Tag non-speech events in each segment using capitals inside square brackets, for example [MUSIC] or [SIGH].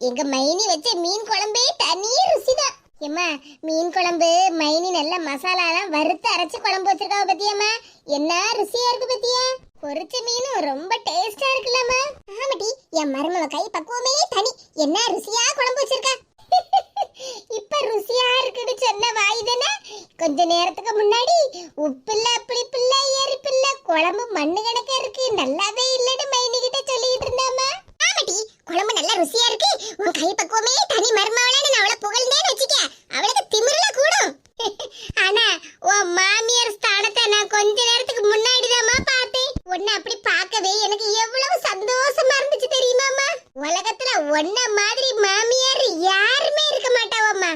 எங்க மைனி வச்ச மீன் குழம்பே தனி ருசிதான். ஏம்மா மீன் குழம்பு மைனி நல்ல மசாலாலாம் வறுத்து அரைச்சு குழம்பு வச்சிருக்காவ பத்தியம்மா? என்ன ருசியா இருக்கு பத்தியா? பொரிச்ச மீனும் ரொம்ப டேஸ்டா இருக்குல்லம்மா. ஆமாடி என் மருமக கை பக்குவமே தனி. என்ன ருசியா குழம்பு வச்சிருக்கா? [LAUGHS] இப்ப ருசியா இருக்குன்னு சொன்ன வாய் தானே? கொஞ்ச நேரத்துக்கு முன்னாடி உப்பில்ல புளிப்பில்ல எரிப்பில்ல குழம்பு மண்ணு கணக்கா இருக்கு. நல்லாவே இல்லைன்னு மைனி கிட்ட சொல்லிட்டு இருந்தாமா ஆமாடி குழம்பு நல்லா ருசியா இருக்கு. உன் பக்குவமே தனி மருமவளான்னு நான் அவளை புகழ்ந்தேன்னு வச்சுக்க. அவளுக்கு திமிருல கூடும். ஆனா உன் மாமியார் ஸ்தானத்தை நான் கொஞ்ச நேரத்துக்கு முன்னாடி பார்த்தேன். உன்னை அப்படி பார்க்கவே எனக்கு எவ்வளவு சந்தோஷமா இருந்துச்சு தெரியுமாமா உலகத்துல ஒன்ன மாதிரி மாமியார் யாருமே இருக்க மாட்டாவம்மா.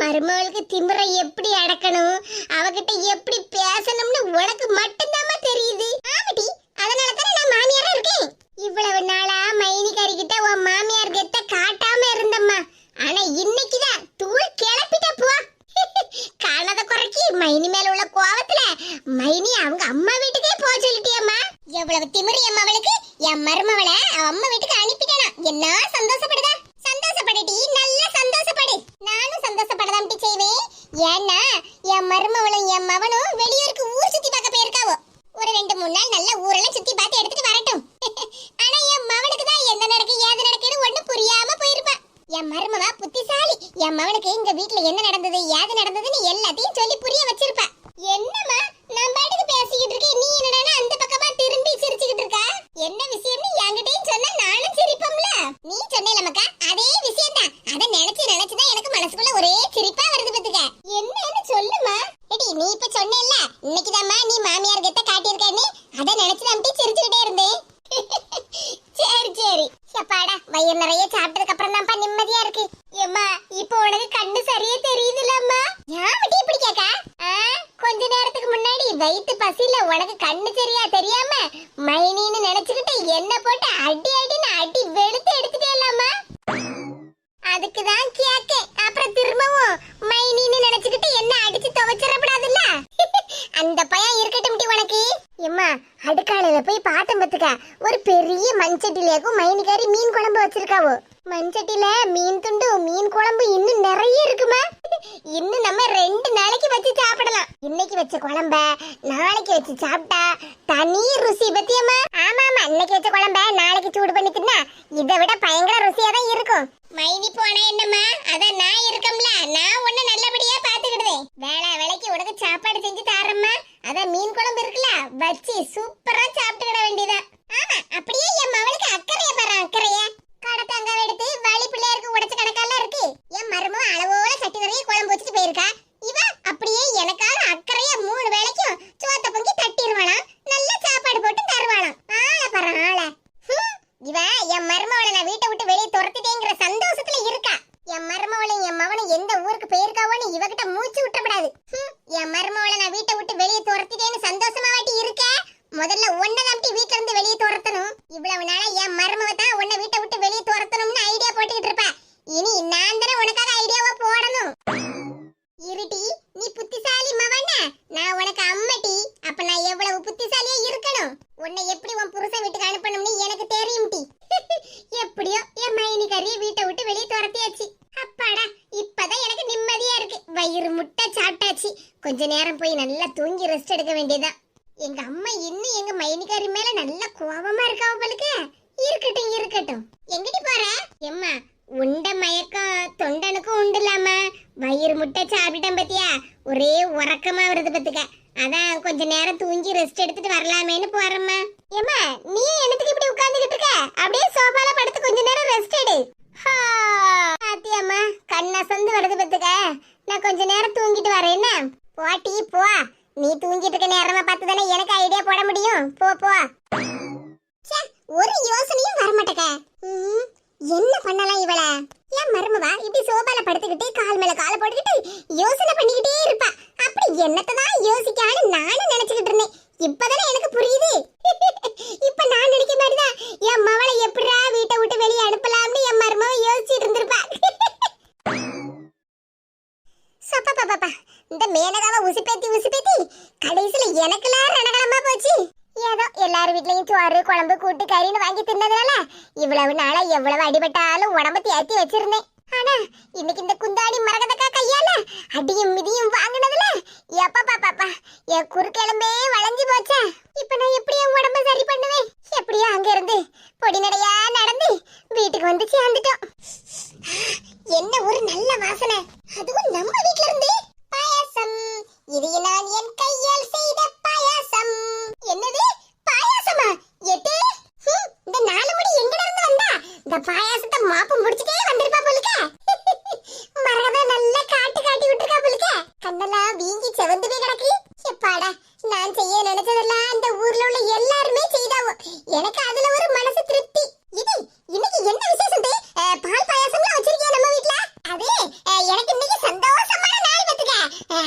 மருமகளுக்கு திமிரை எப்படி அடக்கணும்? அவகிட்ட எப்படி பேசணும்னு உனக்கு மட்டும் தெரியுது ஆமாடி அதனால தானே நான் மாமியாரா இருக்கேன் இவ்வளவு நாளா மைனிகாரி கிட்ட உன் மாமியார் கெத்த காட்டாம இருந்தம்மா ஆனா இன்னைக்குதான் தூள் கிளப்பிட்ட போ காணாத குறைக்கி மைனி மேல உள்ள கோவத்துல மைனி அவங்க அம்மா வீட்டுக்கே போக சொல்லிட்டியம்மா. எவ்வளவு திமிரி அம்மா அவளுக்கு என் மருமவளை அவ அம்மா வீட்டுக்கு அனுப்பிட்டானா என்ன சந்தோஷப்படுதா சந்தோஷப்படடி நல்லா சந்தோஷப்படு நானும் சந்தோஷப்படதான் செய்வேன் ஏன்னா என் மருமவளும் என் மவனும் வெளியூருக்கு ஊர் சுத்தி பார்க்க போயிருக்காவோ ஒரு ரெண்டு மூணு நாள் நல்ல ஊரெல்லாம் சுத்தி பார்த்து எடுத்துட்டு வரட்டும் ஆனா என் மவனுக்கு தான் என்ன நடக்கு ஏது நடக்குன்னு ஒண்ணு புரியாம போயிருப்பா என் மருமவா புத்திசாலி என் மவனுக்கு எங்க வீட்ல என்ன நடந்தது ஏது நடந்ததுன்னு எல்லாத்தையும் சொல்லி புரிய வச்சிருப்பா. என்னம்மா நான் பாட்டுக்கு பேசிக்கிட்டு இருக்கேன். நீ என்னடா அந்த பக்கமா திரும்பி சிரிச்சுக்கிட்டு இருக்க? என்ன விஷயம்னு என்கிட்டயும் சொன்னா நானும் சிரிப்போம்ல? நீ சொன்னேல மக்கா அதே விஷயம் தான் அத நினைச்சு நினைச்சுதான் எனக்கு மனசுக்குள்ள ஒரே சிரிப்பா வருது பத்துக்க. என்னன்னு சொல்லுமா? எடி நீ இப்ப சொன்னேல்ல இன்னைக்குதான் நீ மாமியார் கிட்ட காட்டியிருக்கேன்னு அத நினைச்சு தான் சிரிச்சுக்கிட்டே இருந்தேன் சரி சரி சப்பாடா வயிறு நிறைய சாப்பிட்டதுக்கு அப்புறம் தான்ப்பா நிம்மதியா இருக்கு ஏம்மா இப்போ உனக்கு கண்ணு சரியா தெரியுதுலம்மா ஏன் மட்டி இப்படி கேக்கா ஆ, கொஞ்ச நேரத்துக்கு முன்னாடி வயித்து பசியில உனக்கு கண்ணு சரியா தெரியாம மைனின்னு நினைச்சுக்கிட்டு என்ன போட்டு அடி அடின்னு அடி வெளுத்து எடுத்துட்டேலாமா அதுக்கு தான் கேக்க அப்புறம் திரும்பவும் மைனின்னு நினைச்சுக்கிட்டு என்ன அடிச்சு துவைச்சிடப்படாதுல்ல அந்த பையன் இருக்கட்டும் டி உனக்கு எம்மா அடுக்காலையில போய் பார்த்தேன் பத்துக்க ஒரு பெரிய மண்சட்டிலேக்கும் மைனிக்காரி மீன் குழம்பு வச்சிருக்காவோ? மண்சட்டில மீன் துண்டு மீன் குழம்பு இன்னும் நிறைய இருக்குமா. இன்னும் நம்ம ரெண்டு நாளைக்கு வச்சு சாப்பிடலாம். இன்னைக்கு வச்ச குழம்ப நாளைக்கு வச்சு சாப்பிட்டா தனி ருசி பத்தியம்மா. ஆமா ஆமா இன்னைக்கு வச்ச குழம்ப நாளைக்கு சூடு பண்ணி தின்னா இதை விட பயங்கர ருசியா தான் இருக்கும். மைனி போனா என்னம்மா அதான் நான் இருக்கம்ல நான் உன்னை நல்லபடியா பாத்துக்கிடுவேன் வேளா வேலைக்கு உனக்கு சாப்பாடு செஞ்சு தாரம்மா அதான் மீன் குழம்பு இருக்குல்ல வச்சு சூப்பரா சாப்பிட்டுக்கிட வேண்டியதா ஆமா அப்படியே என் மவளுக்கு அக்கறைய பாரு அக்கறைய கடத்தாங்காய் எடுத்து வழி பிள்ளையாருக்கு உடைச்ச கணக்கெல்லாம் இருக்கு என் மருமக அளவோட சட்டி நிறைய குழம்பு வச்சுட்டு போயிருக்கா இவ அப்படியே எனக்காக அக்கறையா மூணு வேளைக்கும் சோத்த பொங்கி தட்டிடுவாளாம் நல்ல சாப்பாடு போட்டு தருவாளாம் ஆள பாரு ஆள ஹம், இவ என் மருமவளை நான் வீட்டை விட்டு வெளியே துரத்திட்டேங்கிற சந்தோஷத்துல இருக்கா என் மருமவளும் என் மவனும் எந்த ஊருக்கு போயிருக்காவோன்னு இவகிட்ட மூச்சு விட்டப்படாது ஹம், என் மருமவளை நான் வீட்டை விட்டு வெளியே துரத்திட்டேன்னு சந்தோஷமா வாட்டி இருக்க முதல்ல உன்னை நம்பி வீட்ல இருந்து வெளியே துரத்தணும். இவ்வளவு நாளா என் மருமவ தான் உன்னை வீட்டை விட்டு வெளியே துரத்தணும்னு ஐடியா போட்டுக்கிட்டு இருப்ப. இனி நான் தானே உனக்காக ஐடியாவை போடணும். இருட்டி நீ புத்திசாலி மவன? நான் உனக்கு அம்மட்டி அப்ப நான் எவ்வளவு புத்திசாலியா இருக்கணும்? உன்னை எப்படி உன் புருஷன் வீட்டுக்கு அனுப்பணும்னு எனக்கு தெரியும் டி [LAUGHS] எப்படியோ என் மைனி கறியை வீட்டை விட்டு வெளியே துரத்தியாச்சு. அப்பாடா இப்பதான் எனக்கு நிம்மதியா இருக்கு. வயிறு முட்டை சாப்பிட்டாச்சு. கொஞ்ச நேரம் போய் நல்லா தூங்கி ரெஸ்ட் எடுக்க வேண்டியதுதான். எங்க அம்மா இன்னும் எங்க மைனிகாரி மேல நல்ல கோபமா இருக்கா அவளுக்கு இருக்கட்டும் இருக்கட்டும். எங்கடி போற? எம்மா உண்ட மயக்கம் தொண்டனுக்கும் உண்டுலாம வயிறு முட்டை சாப்பிட்டேன் பத்தியா? ஒரே உறக்கமா வருது பத்துக்க. அதான் கொஞ்ச நேரம் தூங்கி ரெஸ்ட் எடுத்துட்டு வரலாமேன்னு போறேம்மா. ஏம்மா நீ என்னத்துக்கு இப்படி உட்கார்ந்துகிட்டு இருக்க? அப்படியே சோபால படுத்து கொஞ்ச நேரம் ரெஸ்ட் எடு. ஆத்தியம்மா பாத்தியாம்மா சொந்து வருது பத்துக்க. நான் கொஞ்ச நேரம் தூங்கிட்டு வரேன்னா? போட்டி போ. நீ தூங்கிட்டு இருக்க நேரமா பார்த்து தானே எனக்கு ஐடியா போட முடியும். போ போ. ஒரு யோசனையும் வரமாட்டேக்க. என்ன பண்ணலாம் இவள? ஏன் மருமவா இப்படி சோபால படுத்துக்கிட்டு கால் மேல காலை போட்டுக்கிட்டு யோசனை பண்ணிக்கிட்டே இருப்பா? அப்படி என்னத்ததான் யோசிக்கான்னு நானும் நினைச்சுக்கிட்டு இருந்தேன். இப்பதானே எனக்கு புரியுது. [LAUGHS] இப்ப நான் நினைக்க மாதிரிதான் என் மவளை எப்படிடா வீட்டை விட்டு வெளியே அனுப்பலாம் என் மருமவ யோசிச்சுட்டு இருந்திருப்பா சப்பப்பப்பப்பா இந்த மேனகாவை உசுப்பேத்தி உசுப்பேத்தி கடைசியில எனக்கெல்லாம் ரணகலமா போச்சு. ஏதோ எல்லார் வீட்லயும் சோறு குழம்பு கூட்டு கறின்னு வாங்கி தின்னதுனால இவ்வளவு நாளா எவ்வளவு அடிபட்டாலும் உடம்ப தேத்தி வச்சிருந்தேன். ஆனா இன்னைக்கு இந்த குந்தாணி மரகதக்கா கையால அடியும் மிதியும் வாங்கினதுல எப்பா பாப்பா என் குறுக்கிழம்பே வளைஞ்சு போச்சா. இப்ப நான் எப்படி என் உடம்ப சரி பண்ணுவேன்? எப்படியோ அங்க இருந்து பொடி நடையா நடந்து வீட்டுக்கு வந்து சேர்ந்துட்டோம். என்ன ஒரு நல்ல வாசனை. அதுவும் நம்ம வீட்ல இருந்து பாயாசம் இது நான் என் கையால் செய்த பாயாசம் என்னது பாயாசமா எது ஹம், இந்த நாலு முடி எங்கட இருந்து வந்தா இந்த பாயாசத்தை மாப்பு முடிச்சுட்டே வந்திருப்பா போலுக்க மரகத நல்லா காட்டு காட்டி விட்டுருக்கா போலுக்க கண்ணெல்லாம் வீங்கி செவந்து போய் கிடக்கு எப்பாடா நான் செய்ய நினைச்சதெல்லாம் அந்த ஊர்ல உள்ள எல்லாருமே செய்தாவோ எனக்கு அதுல ஒரு மனசு திருப்தி இது இன்னைக்கு என்ன விசேஷம் தே? அஹ், பால் பாயாசம்லாம் வச்சிருக்கியா நம்ம வீட்ல அது அஹ், எனக்கு இன்னைக்கு சந்தோஷமான நாள் பத்துக்க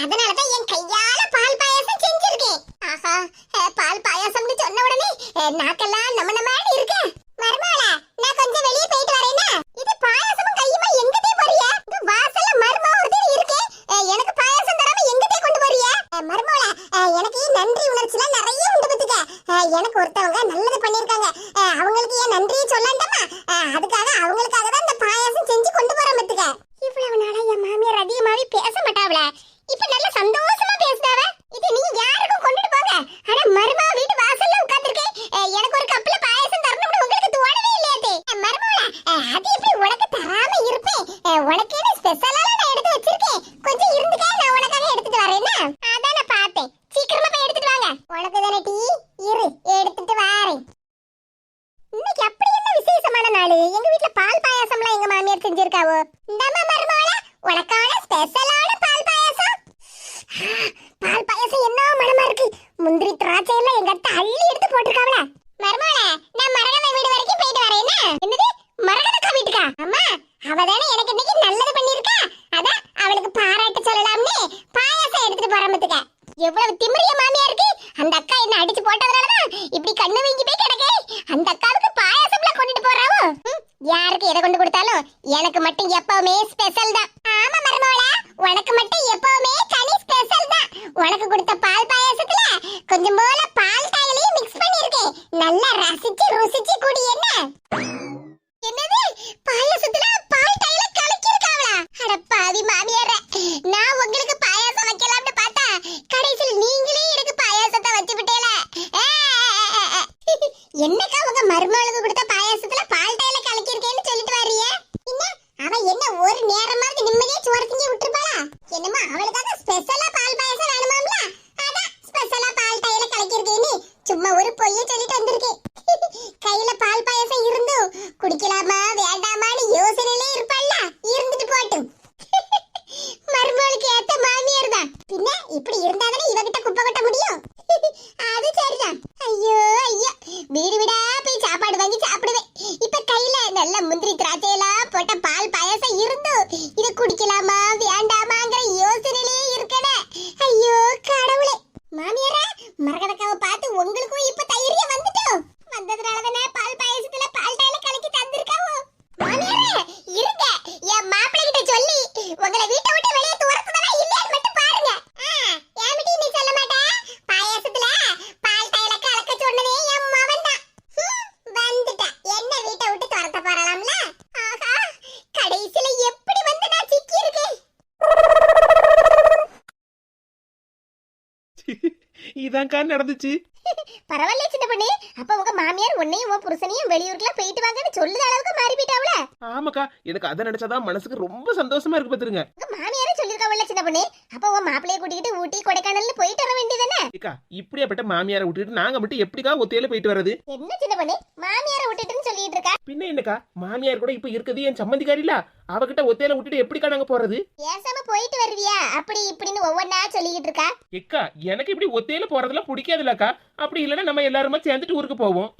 அதனால தான் என் கையால பால் பாயாசம் செஞ்சிருக்கேன் ஆஹா அஹ், பால் பாயாசம்னு சொன்ன உடனே அஹ், நாக்கெல்லாம் நம்ம நம்மன்னு இருக்கு மருமகளா நான் கொஞ்சம் வெளியே போயிட்டு வரேனா இது பாயாசமும் கையுமா எங்கதே போறிய இது வாசல்ல மருமக ஒருத்தர் இருக்கு அஹ், எனக்கு பாயாசம் தராம எங்கதே கொண்டு போறிய அஹ், மருமகளா அஹ், எனக்கு நன்றி உணர்ச்சிலாம் நிறைய உண்டு பத்துக்க அஹ், எனக்கு ஒருத்தவங்க நல்லது பண்ணிருக்காங்க அஹ், அவங்களுக்கு ஏன் நன்றியை சொல்லண்டாமா அஹ், அதுக்காக அவங்களுக்காக தான் இந்த பாயாசம் செஞ்சு கொண்டு போறேன் பத்துக்க இவ்வளவு நாளா என் மாமியார் அதிகமாவே பேச மாட்டாவல இப்ப நல்ல சந்தோஷமா பேசுதாவ இது நீங்க யாருக்கும் கொண்டுட்டு போங்க ஆனா மருமக வீட்டு வாசல்ல உட்கார்ந்திருக்கேன் எனக்கு ஒரு கப்ல பாயாசம் தரணும்னு உங்களுக்கு தோணவே இல்லையாதே மருமகளா அது எப்படி உனக்கு தராம இருப்பேன் அஹ், உனக்கேன்னு ஸ்பெஷலா நான் எடுத்து வச்சிருக்கேன் கொஞ்சம் இருந்துக்க நான் உனக்காக எடுத்துட்டு வரேன்னா அதான் நான் பார்த்தேன் சீக்கிரமா போய் எடுத்துட்டு வாங்க உனக்கு தானே டீ இரு எடுத்துட்டு வரேன் இன்னைக்கு அப்படி என்ன விசேஷமான நாள் எங்க வீட்ல பால் பாயாசம்லாம் எங்க மாமியார் நம்ம இந்தாம்மா உனக்கான ஸ்பெஷலான பால் பாயாசம். பால் பாயாசம் என்ன மனமா இருக்கு? முந்திரி திராட்சை எல்லாம் எங்க அத்தை அள்ளி எடுத்து போட்டிருக்காவல மருமகளா நான் மரகத வீடு வரைக்கும் போயிட்டு வரேன் என்னது? மரகதக்கா வீட்டுக்கா? அம்மா அவ தானே எனக்கு இன்னைக்கு நல்லது பண்ணிருக்கா அதான் அவளுக்கு பாராட்டு சொல்லலாம்னு பாயாசம் எடுத்துட்டு போறமத்துக்க எவ்வளவு திமிரிய மாமியா இருக்கு. அந்த அக்கா என்ன அடிச்சு போட்டதுனாலதான் இப்படி கண்ணு வீங்கி போய் எனக்கு மட்டும் எப்பவுமே ஸ்பெஷல் தான் ஆமா மருமகளா உனக்கு மட்டும் எப்பவுமே தனி ஸ்பெஷல் தான் உனக்கு கொடுத்த பால் பாயாசத்துல கொஞ்சம் போல பால் தாயிலையும் மிக்ஸ் பண்ணிருக்கேன் நல்லா ரசிச்சு ருசிச்சு குடி என்ன என்னது பாயாசத்துல பால் டைல கலக்கி இருக்காங்களா அட பாவி மாமியாரே நான் உங்களுக்கு பாயாசம் வைக்கலாம்னு பார்த்தா கடைசியில் நீங்களே எனக்கு பாயாசத்தை வச்சு விட்டேல என்னக்கா உங்க மருமகளுக்கு கொடுத்த பாயாசத்துல பால் டைல கலக்கி இருக்கேன்னு சொல்லிட்டு வர்றீங்க என்ன அவ என்ன ஒரு நேரமாவது நிம்மதியா சோறு திங்க விட்டுருப்பாளா என்னமா அவளுக்காக ஸ்பெஷலா பால் பாயாசம் வேணுமாம்ல அதான் ஸ்பெஷலா பால் டைல கலக்கி இருக்கேன்னு சும்மா ஒரு பொய்ய சொல்லிட்டு வந்திருக்கேன் கையில பால் பாயசம் இருந்தும் குடிக்கலாமா வேண்டாமான்னு யோசனையிலே இருப்பாள்ல இருந்துட்டு போட்டும் மருமகளுக்கு ஏத்த மாமியார் தான். பின்ன இப்படி இருந்தாதானே இவகிட்ட குப்பை கொட்ட முடியும்? அது சரிதான். ஐயோ ஐயோ. வீடு விடா போய் சாப்பாடு வாங்கி சாப்பிடுவேன். இப்ப கையில நல்ல முந்திரி திராட்சை எல்லாம் போட்ட பால் பாயசம் இருந்தும் இதை குடிக்கலாமா வேண்டாமா யோசனையிலே இருக்கனே ஐயோ கடவுளே மாமியாரே மரகதக்காவை பார்த்து உங்களுக்கும் இப்ப தைரியம் வந்துட்டோம் வந்ததுனால தானே பால் பாயாசத்துல பால் டைல கலக்கி தந்திருக்காவோ மாமியாரே இருங்க என் மாப்பிள்ளை கிட்ட சொல்லி உங்களை வீட்டை விட்டு வெளியே துரத்துதா இல்லையான்னு மட்டும் பாருங்க ஏமிட்டி நீ சொல்ல மாட்டே பாயாசத்துல பால் டைல கலக்க சொன்னதே என் மவன் தான் வந்துட்டா என்ன வீட்டை விட்டு துரத்த போறலாம்ல ஆஹா கடைசியில எப்படி வந்து நான் சிக்கி இருக்கேன் இதான்க்கா நடந்துச்சு. பரவாயில்ல சின்ன பொண்ணு. அப்ப உங்க மாமியார் உன்னையும் உன் புருஷனையும் வெளியூருக்குலாம் போயிட்டு வாங்கன்னு சொல்லுற அளவுக்கு மாறி போயிட்டாவுல ஆமாக்கா எனக்கு அதை நினைச்சாதான் மனசுக்கு ரொம்ப சந்தோஷமா இருக்கு பாத்துருங்க. உங்க மாமியாரே சொல்லிருக்காவுல்ல சின்ன பொண்ணு. அப்ப உன் மாப்பிளைய கூட்டிக்கிட்டு ஊட்டி கொடைக்கானல்னு போயிட்டு வர வேண்டியதானே ஏக்கா இப்படியாப்பட்ட மாமியாரை விட்டுட்டு நாங்க மட்டும் எப்படிக்கா ஒத்தையில போயிட்டு வர்றது? என்ன சின்ன பொண்ணு? மாமியாரை விட்டுட்டுன்னு சொல்லிட்டு இருக்கா? பின்ன என்னக்கா மாமியார் கூட இப்ப இருக்குது என் சம்மந்திக்காரில? அவகிட்ட ஒத்தையில விட்டுட்டு எப்படிக்கா நாங்க போறது? பேசாம போயிட்டு வருவியா? அப்படி இப்படின்னு ஒவ்வொன்னா சொல்லிக்கிட்டு இருக்கா? ஏக்கா எனக்கு இப்படி ஒத்தையில போறதெல்லாம் பிடிக்காதுலக்கா. அப்படி இல்லைன்னா நம்ம எல்லாருமா சேர்ந்துட்டு ஊருக்கு போவோம்.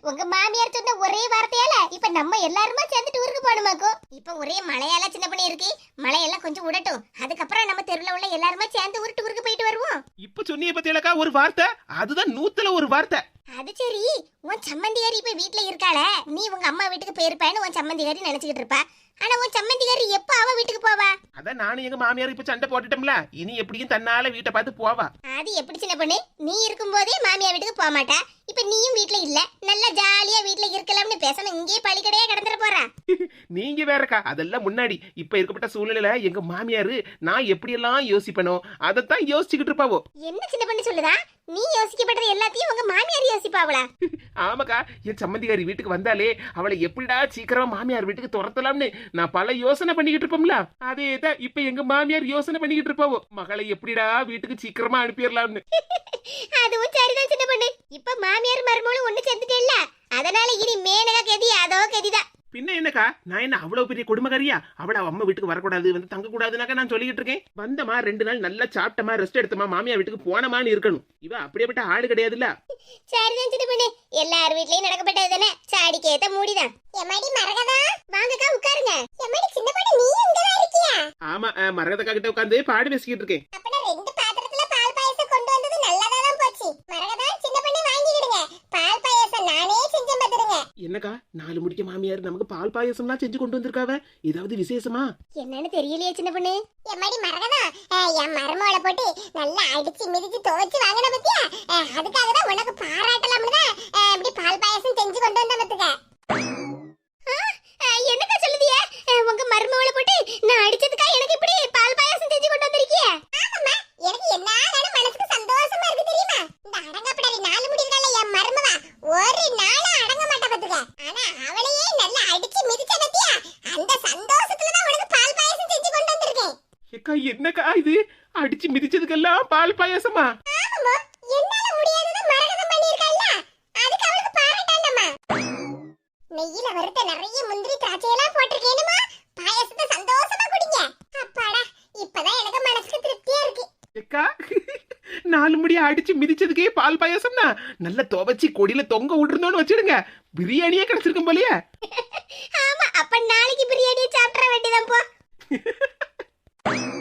உங்க மாமியார் சொன்ன ஒரே வார்த்தையால இப்ப நம்ம எல்லாருமா சேர்ந்துட்டு ஊருக்கு போகணுமாக்கும் இப்ப ஒரே மழையால சின்ன பண்ணி இருக்கு. மழையெல்லாம் கொஞ்சம் விடட்டும் அதுக்கப்புறம் நம்ம தெருல உள்ள எல்லாருமா சேர்ந்து ஊருக்கு ஊருக்கு போயிட்டு வருவோம். இப்ப சொன்னிய பத்தியலக்கா ஒரு வார்த்தை? அதுதான் நூத்துல ஒரு வார்த்தை. அது சரி. உன் சம்மந்திகாரி இப்ப வீட்ல இருக்காள. நீ உங்க அம்மா வீட்டுக்கு போயிருப்பேன்னு உன் சம்மந்திகாரி நினைச்சுக்கிட்டு இருப்பா. ஆனா உன் சம்மந்திக்காரி எப்ப அவ வீட்டுக்கு போவா? அதான் நானும் எங்க மாமியார் இப்ப சண்டை போட்டுட்டோம்ல. இனி எப்படியும் தன்னால வீட்டை பார்த்து போவா. அது எப்படி சின்ன பொண்ணு? நீ இருக்கும்போதே மாமியார் வீட்டுக்கு போக மாட்டா. இப்ப நீயும் வீட்ல இல்ல. நல்லா ஜாலியா வீட்ல இருக்கலாம்னு பேசாம இங்கே பழிக்கடையே கிடந்துட போறா. [LAUGHS] நீங்க வேறக்கா அதெல்லாம் முன்னாடி. இப்ப இருக்கப்பட்ட சூழ்நிலையில எங்க மாமியாரு நான் எப்படியெல்லாம் யோசிப்பனோ அதைத்தான் யோசிச்சுக்கிட்டு இருப்பாவோ. என்ன சின்ன பொண்ணு சொல்லுதா? நீ யோசிக்கப்பட்டது எல்லாத்தையும் உங்க மாமியார் யோசிப்பாவளா? ஆமாக்கா என் சம்மந்திகாரி வீட்டுக்கு வந்தாலே அவளை எப்படிடா சீக்கிரமா மாமியார் வீட்டுக்கு துரத்தலாம்னு நான் பல யோசனை பண்ணிக்கிட்டு இருப்போம்ல. அதே தான் இப்ப எங்க மாமியார் யோசனை பண்ணிக்கிட்டு இருப்பாவோ? மகளை எப்படிடா வீட்டுக்கு சீக்கிரமா அனுப்பிடலாம்னு. அதுவும் சரிதான் சின்ன பொண்ணு. இப்ப மாமியார் மருமகளும் ஒண்ணு சேர்ந்துட்டேல்ல? அதனால இனி மேனகா கதி அதோ கதிதான். பின்ன என்னக்கா? நான் என்ன அவ்வளவு பெரிய குடும்பக்காரியா அவள அவ அம்மா வீட்டுக்கு வரக்கூடாது வந்து தங்க கூடாதுனாக்கா நான் சொல்லிக்கிட்டு இருக்கேன் வந்தமா ரெண்டு நாள் நல்லா சாப்பிட்டமா ரெஸ்ட் எடுத்தமா மாமியார் வீட்டுக்கு போனமான்னு இருக்கணும். இவ அப்படியேப்பட்ட ஆடு கிடையாதுல்ல? சரிதான் சின்ன பொண்ணு. எல்லார் வீட்லயும் நடக்கப்பட்டது தானே? சாடிக்கு ஏத்த மூடிதான். எம்மாடி மரகதா? வாங்கக்கா உட்காருங்க. எம்மாடி சின்ன பொண்ணு நீ இங்கதான் இருக்கியா? ஆமா மரகதக்கா கிட்ட உட்காந்து பாடு பேசிக்கிட்டு இருக்கேன் ரெண்டு என்னக்கா நாலு முடிக்க மாமியார் நமக்கு பால் பாயசம்லாம் செஞ்சு கொண்டு வந்திருக்காவ? ஏதாவது விசேஷமா? என்னன்னு தெரியலையே சின்ன பொண்ணு. எம்மாடி மரகதா? என் மரமோட போட்டு நல்லா அடிச்சு மிதிச்சு துவைச்சு வாங்கின பத்தியா? அதுக்காக தான் உனக்கு பாராட்டலாம்னு தான் இப்படி பால் பாயசம் செஞ்சு கொண்டு வந்த பத்துக்க. என்னக்கா சொல்லுதிய? உங்க மருமகளை போட்டு நான் அடிச்சதுக்கா எனக்கு இப்படி பால் பாயசம் செஞ்சு கொண்டு வந்திருக்கிய ஆமாம்மா எனக்கு என்ன மனசுக்கு சந்தோஷமா இருக்கு தெரியுமா இந்த அடங்கப்படாரி நாலு முடி இருக்கல என் மருமவ ஒரு நாள் அடங்க மாட்டா பத்துக்க ஆனா அவளையே நல்லா அடிச்சு மிதிச்ச பத்தியா அந்த சந்தோஷத்துல தான் உனக்கு பால் பாயசம் செஞ்சு கொண்டு வந்திருக்கேன் ஏக்கா என்னக்கா இது? அடிச்சு மிதிச்சதுக்கெல்லாம் பால் பாயசமா? நெய்யில வறுத்த நிறைய முந்திரி திராட்சை எல்லாம் போட்டிருக்கேனுமா. பாயசத்தை சந்தோஷமா குடிங்க. அப்பாடா இப்பதான் எனக்கு மனசுக்கு திருப்தியா இருக்கு. ஏக்கா நாலு முடி அடிச்சு மிதிச்சதுக்கே பால் பாயசம்னா நல்லா துவைச்சி கொடியில தொங்க விட்டுருந்தோன்னு வச்சிடுங்க. பிரியாணியே கிடைச்சிருக்கும் போலயே. ஆமா அப்ப நாளைக்கு பிரியாணி சாப்பிட வேண்டியதான் போ. [LAUGHS]